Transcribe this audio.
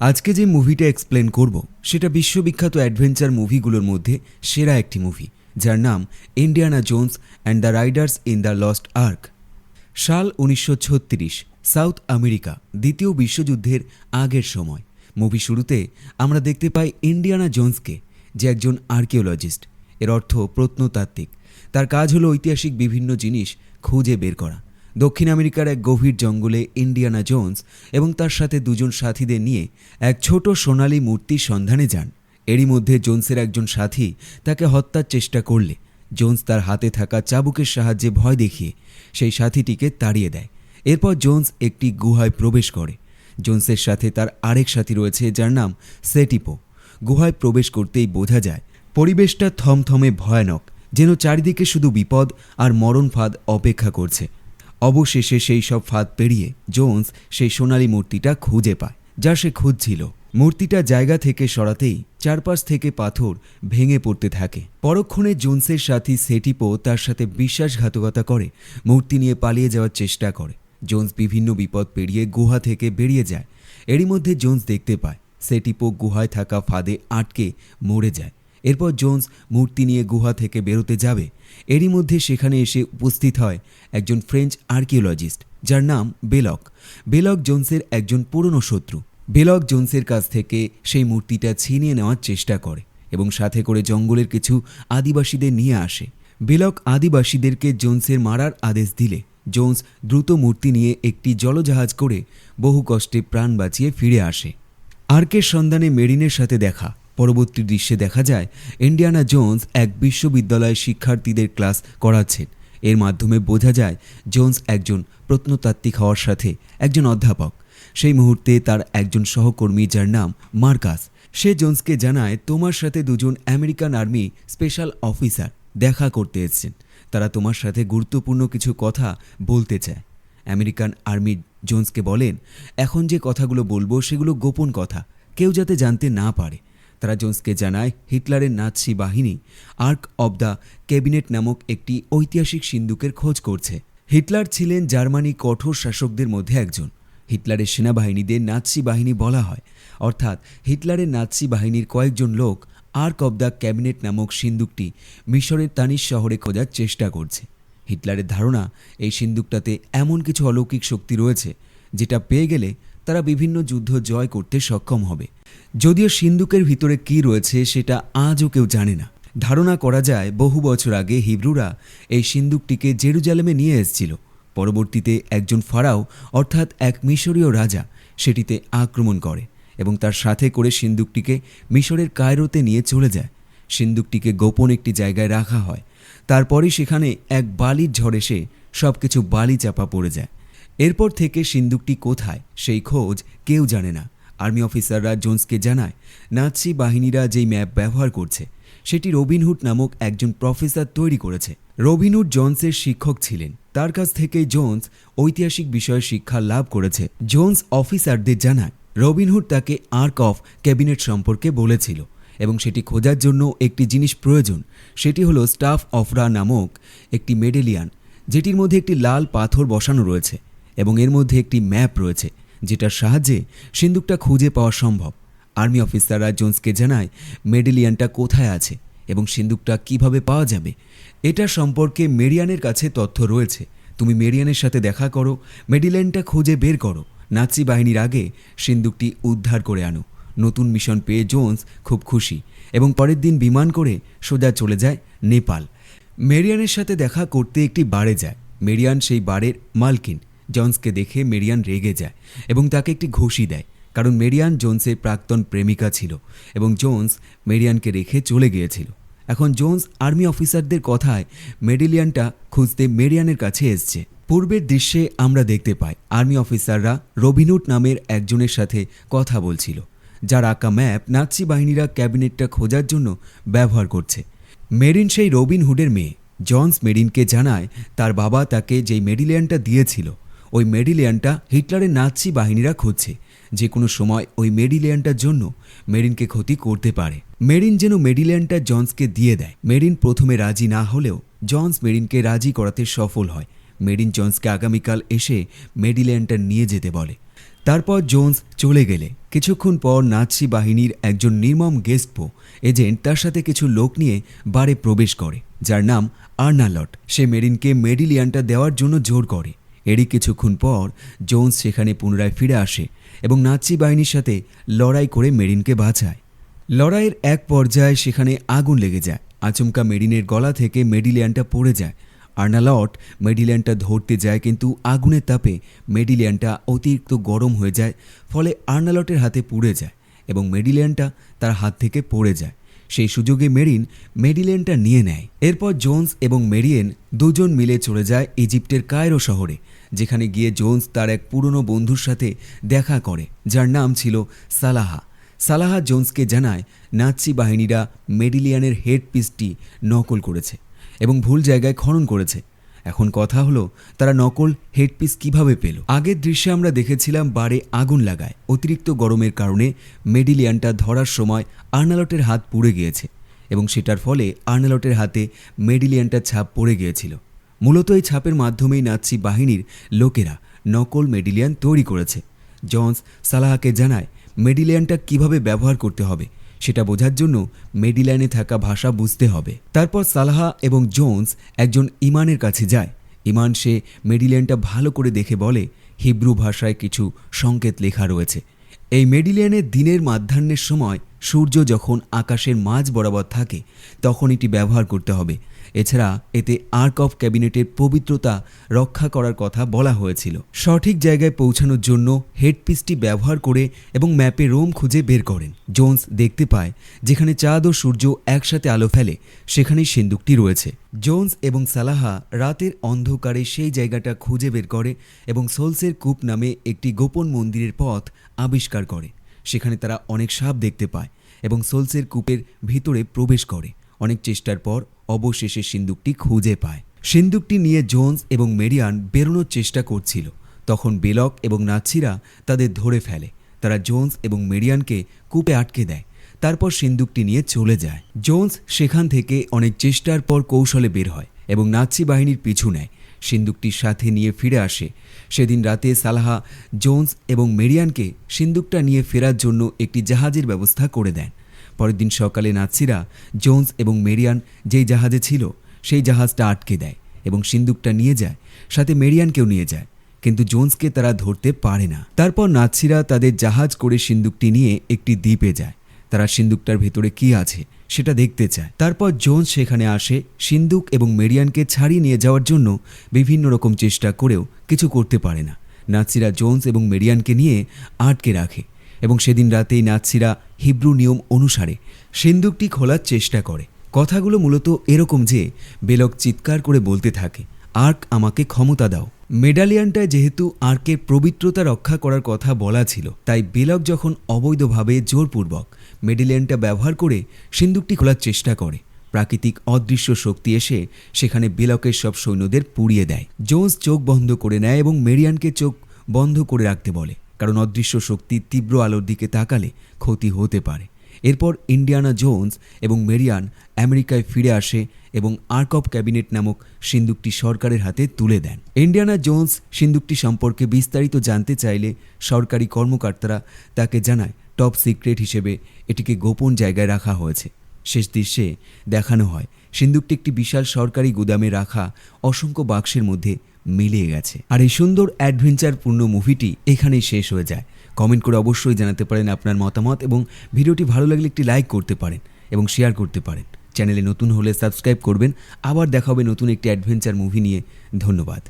আজকে যে মুভিটা এক্সপ্লেন করব, সেটা বিশ্ববিখ্যাত অ্যাডভেঞ্চার মুভিগুলোর মধ্যে সেরা একটি মুভি, যার নাম Indiana Jones and the raiders in the lost ark সাল উনিশশো ছত্রিশ, সাউথ আমেরিকা, দ্বিতীয় বিশ্বযুদ্ধের আগের সময়। মুভি শুরুতে আমরা দেখতে পাই ইন্ডিয়ানা জোন্সকে যে একজন আর্কিওলজিস্ট এর অর্থ প্রত্নতাত্ত্বিক। তার কাজ হলো ঐতিহাসিক বিভিন্ন জিনিস খুঁজে বের করা। দক্ষিণ আমেরিকার এক গভীর জঙ্গলে ইন্ডিয়ানা জোন্স এবং তার সাথে দুজন সাথীদের নিয়ে এক ছোট সোনালী মূর্তির সন্ধানে যান। এরই মধ্যে জোন্সের একজন সাথী তাকে হত্যার চেষ্টা করলে। জোন্স তার হাতে থাকা চাবুকের সাহায্যে ভয় দেখিয়ে সেই সাথীটিকে তাড়িয়ে দেয়। এরপর জোন্স একটি গুহায় প্রবেশ করে। জোন্সের সাথে তার আরেক সাথী রয়েছে যার নাম সেটিপো। গুহায় প্রবেশ করতেই বোঝা যায়, পরিবেশটা থমথমে ভয়ানক, যেন চারিদিকে শুধু বিপদ আর মরণ ফাঁদ অপেক্ষা করছে। অবশেষে সেই সব ফাঁদ পেরিয়ে জোন্স সেই সোনালী মূর্তিটা খুঁজে পায়, যা সে খুঁজছিল। মূর্তিটা জায়গা থেকে সরাতেই চারপাশ থেকে পাথর ভেঙে পড়তে থাকে। পরক্ষণে জোন্সের সাথী সেটিপো তার সাথে বিশ্বাসঘাতকতা করে, মূর্তি নিয়ে পালিয়ে যাওয়ার চেষ্টা করে। জোন্স বিভিন্ন বিপদ পেরিয়ে গুহা থেকে বেরিয়ে যায়। এরই মধ্যে জোন্স দেখতে পায়, সেটিপো গুহায় থাকা ফাঁদে আটকে মরে যায়। এরপর জোন্স মূর্তি নিয়ে গুহা থেকে বেরোতে যাবে। এরই মধ্যে সেখানে এসে উপস্থিত হয় একজন ফ্রেঞ্চ আর্কিওলজিস্ট, যার নাম বেলক। বেলক জোন্সের একজন পুরনো শত্রু। বেলক জোন্সের কাছ থেকে সেই মূর্তিটা ছিনিয়ে নেওয়ার চেষ্টা করে এবং সাথে করে জঙ্গলের কিছু আদিবাসীদের নিয়ে আসে। বেলক আদিবাসীদেরকে জোন্সের মারার আদেশ দিলে। জোন্স দ্রুত মূর্তি নিয়ে একটি জলজাহাজ করে বহু কষ্টে প্রাণ বাঁচিয়ে ফিরে আসে। আর্কের সন্ধানে মেরিনের সাথে দেখা। পরবর্তী দৃশ্যে দেখা যায়, ইন্ডিয়ানা জোন্স এক বিশ্ববিদ্যালয়ের শিক্ষার্থীদের ক্লাস করাচ্ছেন। এর মাধ্যমে বোঝা যায়, জোন্স একজন প্রত্নতাত্ত্বিক হওয়ার সাথে একজন অধ্যাপক। সেই মুহূর্তে তার একজন সহকর্মী, যার নাম মার্কাস। সে জোন্সকে জানায়, তোমার সাথে দুজন আমেরিকান আর্মি স্পেশাল অফিসার দেখা করতে এসেছেন। তারা তোমার সাথে গুরুত্বপূর্ণ কিছু কথা বলতে চায়। আমেরিকান আর্মি জোন্সকে বলেন, এখন যে কথাগুলো বলব সেগুলো গোপন কথা। কেউ যাতে জানতে না পারে। তারা জোন্সকে জানায় হিটলারের নাৎসি বাহিনী। আর্ক অব দ্য ক্যাবিনেট নামক একটি ঐতিহাসিক সিন্দুকের খোঁজ করছে। হিটলার ছিলেন জার্মানি কঠোর শাসকদের মধ্যে একজন। হিটলারের সেনাবাহিনীদের নাৎসি বাহিনী বলা হয়। অর্থাৎ হিটলারের নাৎসি বাহিনীর কয়েকজন লোক আর্ক অব দ্য ক্যাবিনেট নামক সিন্দুকটি মিশরের তানিস শহরে খোঁজার চেষ্টা করছে। হিটলারের ধারণা, এই সিন্দুকটাতে এমন কিছু অলৌকিক শক্তি রয়েছে, যেটা পেয়ে গেলে তারা বিভিন্ন যুদ্ধ জয় করতে সক্ষম হবে। যদিও সিন্দুকের ভিতরে কি রয়েছে সেটা আজও কেউ জানে না। ধারণা করা যায় বহু বছর আগে হিব্রুরা এই সিন্দুকটিকে জেরুজালেমে নিয়ে এসেছিল। পরবর্তীতে একজন ফারাও, অর্থাৎ এক মিশরীয় রাজা, সেটিতে আক্রমণ করে এবং তার সাথে করে সিন্দুকটিকে মিশরের কায়রোতে নিয়ে চলে যায়। সিন্দুকটিকে গোপন একটি জায়গায় রাখা হয়। তারপরই সেখানে এক বালির ঝড় এসে সব কিছু বালি চাপা পড়ে যায়। এরপর থেকে সিন্দুকটি কোথায়, সেই খোঁজ কেউ জানে না। আর্মি অফিসাররা জোন্সকে জানায়, নাৎসি বাহিনীরা যেই ম্যাপ ব্যবহার করছে, সেটি রবিনহুড নামক একজন প্রফেসর তৈরি করেছে। রবিনহুড জোন্সের শিক্ষক ছিলেন। তার কাছ থেকেই জোন্স ঐতিহাসিক বিষয়ে শিক্ষা লাভ করেছে। জোন্স অফিসারদের জানায় রবিনহুড তাকে আর্ক অফ ক্যাবিনেট সম্পর্কে বলেছিল এবং সেটি খোঁজার জন্য একটি জিনিস প্রয়োজন, সেটি হলো স্টাফ অফরা নামক একটি মেডেলিয়ান, যেটির মধ্যে একটি লাল পাথর বসানো রয়েছে এবং এর মধ্যে একটি ম্যাপ রয়েছে। যেটার সাহায্যে সিন্দুকটা খুঁজে পাওয়া সম্ভব। আর্মি অফিসাররা জোন্সকে জানায়, মেডেলিয়ানটা কোথায় আছে এবং সিন্দুকটা কীভাবে পাওয়া যাবে? এটা সম্পর্কে মেরিয়ানের কাছে তথ্য রয়েছে। তুমি মেরিয়ানের সাথে দেখা করো মেডিল্যান্ডটা খুঁজে বের করো। নাৎসি বাহিনীর আগে সিন্দুকটি উদ্ধার করে আনো। নতুন মিশন পেয়ে জোন্স খুব খুশি এবং পরের দিন বিমান করে সোজা চলে যায় নেপাল। মেরিয়ানের সাথে দেখা করতে একটি বারে যায়। মেরিয়ান সেই বারের মালকিন। জন্সকে দেখে মেরিয়ান রেগে যায় এবং তাকে একটি ঘুষি দেয়, কারণ মেরিয়ান জোন্সের প্রাক্তন প্রেমিকা ছিল এবং জোন্স মেরিয়ানকে রেখে চলে গিয়েছিল। এখন জোন্স আর্মি অফিসারদের কথায় মেডিলিয়ানটা খুঁজতে মেরিয়ানের কাছে এসছে। পূর্বের দৃশ্যে আমরা দেখতে পাই, আর্মি অফিসাররা রবিনুট নামের একজনের সাথে কথা বলছিল, যার আঁকা ম্যাপ নাৎসি বাহিনীরা ক্যাবিনেটটা খোঁজার জন্য ব্যবহার করছে। মেরিন সেই রবিনহুডের মেয়ে। জনস মেরিনকে জানায় তার বাবা তাকে যেই মেডিলিয়ানটা দিয়েছিল ওই মেডিলিয়ানটা হিটলারের নাৎসি বাহিনীরা খুঁজছে। যে কোনো সময় ওই মেডিলিয়ানটার জন্য মেরিনকে ক্ষতি করতে পারে। মেরিন যেন মেডিলিয়ানটা জন্সকে দিয়ে দেয়। মেরিন প্রথমে রাজি না হলেও জন্স মেরিনকে রাজি করাতে সফল হয়। মেরিন জন্সকে আগামীকাল এসে মেডিলিয়ানটা নিয়ে যেতে বলে। তারপর জোন্স চলে গেলে। কিছুক্ষণ পর নাৎসি বাহিনীর একজন নির্মম গেস্টপো এজেন্ট তার সাথে কিছু লোক নিয়ে বারে প্রবেশ করে, যার নাম আর্নালট। সে মেরিনকে মেডিলিয়ানটা দেওয়ার জন্য জোর করে। এরই কিছুক্ষণ পর জোন্স সেখানে পুনরায় ফিরে আসে এবং নাৎসি বাহিনীর সাথে লড়াই করে মেরিনকে বাঁচায়। লড়াইয়ের এক পর্যায়ে সেখানে আগুন লেগে যায়। আচমকা মেরিনের গলা থেকে মেডিলিয়ানটা পড়ে যায়। আর্নালট মেডিলিয়ানটা ধরতে যায় কিন্তু আগুনের তাপে মেডিলিয়ানটা অতিরিক্ত গরম হয়ে যায়, ফলে আর্নালটের হাতে পুড়ে যায় এবং মেডিলিয়ানটা তার হাত থেকে পড়ে যায়। সেই সুযোগে মেরিন মেডিলেনটা নিয়ে নেয়। এরপর জোন্স এবং মেরিয়েন দুজন মিলে চলে যায় ইজিপ্টের কায়রো শহরে, যেখানে গিয়ে জোন্স তার এক পুরনো বন্ধুর সাথে দেখা করে, যার নাম ছিল সালাহা। সালাহা জোন্সকে জানায় নাৎসি বাহিনীরা মেডিলিয়ানের হেড পিসটি নকল করেছে এবং ভুল জায়গায় খনন করেছে। এখন কথা হলো, তারা নকল হেডপিস কীভাবে পেল? আগের দৃশ্যে আমরা দেখেছিলাম বারে আগুন লাগায়। অতিরিক্ত গরমের কারণে মেডিলিয়ানটা ধরার সময় আর্নালটের হাত পুড়ে গিয়েছে এবং সেটার ফলে আর্নালটের হাতে মেডিলিয়ানটার ছাপ পড়ে গিয়েছিল। মূলত এই ছাপের মাধ্যমেই নাৎসি বাহিনীর লোকেরা নকল মেডিলিয়ান তৈরি করেছে। জন্স সালাহাকে জানায়, মেডিলিয়ানটা কীভাবে ব্যবহার করতে হবে? সেটা বোঝার জন্য মেডিল্যানে থাকা ভাষা বুঝতে হবে। তারপর সালাহা এবং জোন্স একজন ইমানের কাছে যায়। ইমান সে মেডিল্যান্ডটা ভালো করে দেখে বলে, হিব্রু ভাষায় কিছু সংকেত লেখা রয়েছে। এই মেডিলিয়ানের দিনের মাধ্যাহ্নের সময় সূর্য যখন আকাশের মাঝ বরাবর থাকে, তখন এটি ব্যবহার করতে হবে। এছাড়া এতে আর্ক অফ ক্যাবিনেটের পবিত্রতা রক্ষা করার কথা বলা হয়েছিল। সঠিক জায়গায় পৌঁছানোর জন্য হেডপিসটি ব্যবহার করে এবং ম্যাপে রোম খুঁজে বের করেন। জোন্স দেখতে পায়, যেখানে চাঁদ ও সূর্য একসাথে আলো ফেলে, সেখানেই সিন্দুকটি রয়েছে। জোন্স এবং সালাহা রাতের অন্ধকারে সেই জায়গাটা খুঁজে বের করে এবং সোলসের কূপ নামে একটি গোপন মন্দিরের পথ আবিষ্কার করে। সেখানে তারা অনেক সাপ দেখতে পায় এবং সোলসের কূপের ভিতরে প্রবেশ করে। অনেক চেষ্টার পর অবশেষে সিন্দুকটি খুঁজে পায়। সিন্দুকটি নিয়ে জোন্স এবং মেরিয়ান বেরোনোর চেষ্টা করছিল। তখন বেলক এবং নাৎসিরা তাদের ধরে ফেলে। তারা জোন্স এবং মেরিয়ানকে কূপে আটকে দেয়। তারপর সিন্দুকটি নিয়ে চলে যায়। জোন্স সেখান থেকে অনেক চেষ্টার পর কৌশলে বের হয় এবং নাৎসি বাহিনীর পিছু নেয়। সিন্দুকটির সাথে নিয়ে ফিরে আসে। সেদিন রাতে সালাহা, জোন্স এবং মেরিয়ানকে সিন্দুকটা নিয়ে ফেরার জন্য একটি জাহাজের ব্যবস্থা করে দেন। পরের দিন সকালে নাৎসিরা, জোন্স এবং মেরিয়ান যেই জাহাজে ছিল, সেই জাহাজটা আটকে দেয় এবং সিন্দুকটা নিয়ে যায়, সাথে মেরিয়ানকেও নিয়ে যায়। কিন্তু জোন্সকে তারা ধরতে পারে না। তারপর নাৎসিরা তাদের জাহাজ করে সিন্দুকটি নিয়ে একটি দ্বীপে যায়। তারা সিন্দুকটার ভেতরে কি আছে? সেটা দেখতে চায়। তারপর জোন্স সেখানে আসে সিন্দুক এবং মেরিয়ানকে ছাড়িয়ে নিয়ে যাওয়ার জন্য বিভিন্ন রকম চেষ্টা করেও কিছু করতে পারে না। নাৎসিরা জোন্স এবং মেরিয়ানকে নিয়ে আটকে রাখে এবং সেদিন রাতেই নাৎসিরা হিব্রু নিয়ম অনুসারে সিন্দুকটি খোলার চেষ্টা করে। কথাগুলো মূলত এরকম যে বেলক চিৎকার করে বলতে থাকে, আর্ক, আমাকে ক্ষমতা দাও। মেডালিয়ানটায় যেহেতু আর্কের পবিত্রতা রক্ষা করার কথা বলা ছিল, তাই বেলক যখন অবৈধভাবে জোরপূর্বক মেডালিয়ানটা ব্যবহার করে সিন্দুকটি খোলার চেষ্টা করে। প্রাকৃতিক অদৃশ্য শক্তি এসে সেখানে বেলকের সব সৈন্যদের পুড়িয়ে দেয়। জোন্স চোখ বন্ধ করে নেয় এবং মেরিয়ানকে চোখ বন্ধ করে রাখতে বলে, কারণ অদৃশ্য শক্তি তীব্র আলোর দিকে তাকালে ক্ষতি হতে পারে। এরপর ইন্ডিয়ানা জোন্স এবং মেরিয়ান আমেরিকায় ফিরে আসে এবং আর্ক অফ ক্যাবিনেট নামক সিন্দুকটি সরকারের হাতে তুলে দেন। ইন্ডিয়ানা জোন্স সিন্দুকটি সম্পর্কে বিস্তারিত জানতে চাইলে সরকারি কর্মকর্তারা তাকে জানায় টপ সিক্রেট হিসেবে এটিকে গোপন জায়গায় রাখা হয়েছে। শেষ দৃশ্যে দেখানো হয়, সিন্দুকটি একটি বিশাল সরকারি গুদামে রাখা অসংখ্য বাক্সের মধ্যে মিলিয়ে গেছে। আর এই সুন্দর অ্যাডভেঞ্চারপূর্ণ মুভিটি এখানেই শেষ হয়ে যায়। কমেন্ট করে অবশ্যই জানাতে পারেন আপনার মতামত এবং ভিডিওটি ভালো লাগলে একটি লাইক করতে পারেন এবং শেয়ার করতে পারেন। চ্যানেলে নতুন হলে সাবস্ক্রাইব করবেন। আবার দেখা হবে নতুন একটি অ্যাডভেঞ্চার মুভি নিয়ে। ধন্যবাদ।